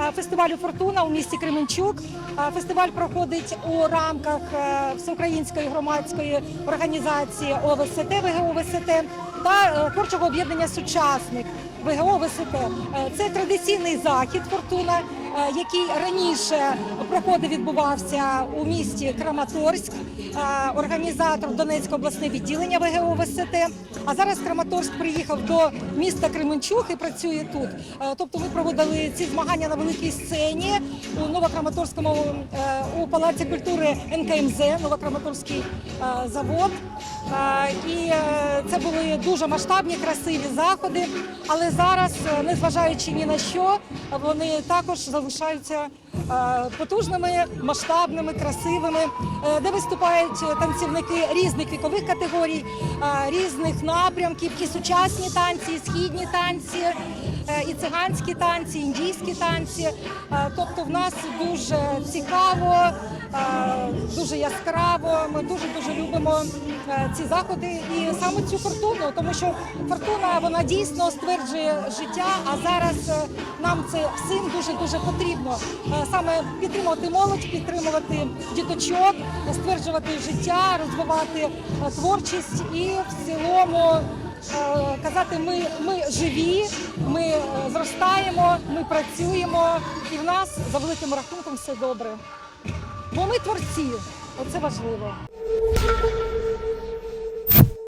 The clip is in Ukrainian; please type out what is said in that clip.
е, фестивалю Фортуна у місті Кременчук. Е, Фестиваль проходить у рамках е, всеукраїнської громадської організації ОВСТ ВГО ВСТ та творчого об'єднання Сучасник ВГО ВСТ. Це традиційний захід Фортуна, який раніше проходив відбувався у місті Краматорськ. Організатор Донецьке обласне відділення ВГО ВСТ. А зараз Краматорськ приїхав до міста Кременчуг і працює тут. Тобто ми проводили ці змагання на великій сцені у Новокраматорському е, у Палаці культури НКМЗ, Новокраматорський е, завод. Е, І це були дуже масштабні, красиві заходи. Але зараз, е, незважаючи ні на що, вони також залишаються е, потужними, масштабними, красивими, е, де виступають танцівники різних вікових категорій, різних напрямків, і сучасні танці, і східні танці, і циганські танці, і індійські танці. Тобто в нас дуже цікаво, дуже яскраво. Ми дуже дуже любимо ці заходи і саме цю фортуну, тому що фортуна вона дійсно стверджує життя. А зараз е, нам це всім дуже дуже потрібно Е, саме підтримувати молодь, підтримувати діточок, стверджувати життя, розвивати е, творчість і в цілому. е, Казати, ми, ми живі, ми е, зростаємо, ми працюємо, і в нас за великим рахунком все добре. Бо ми творці, оце важливо.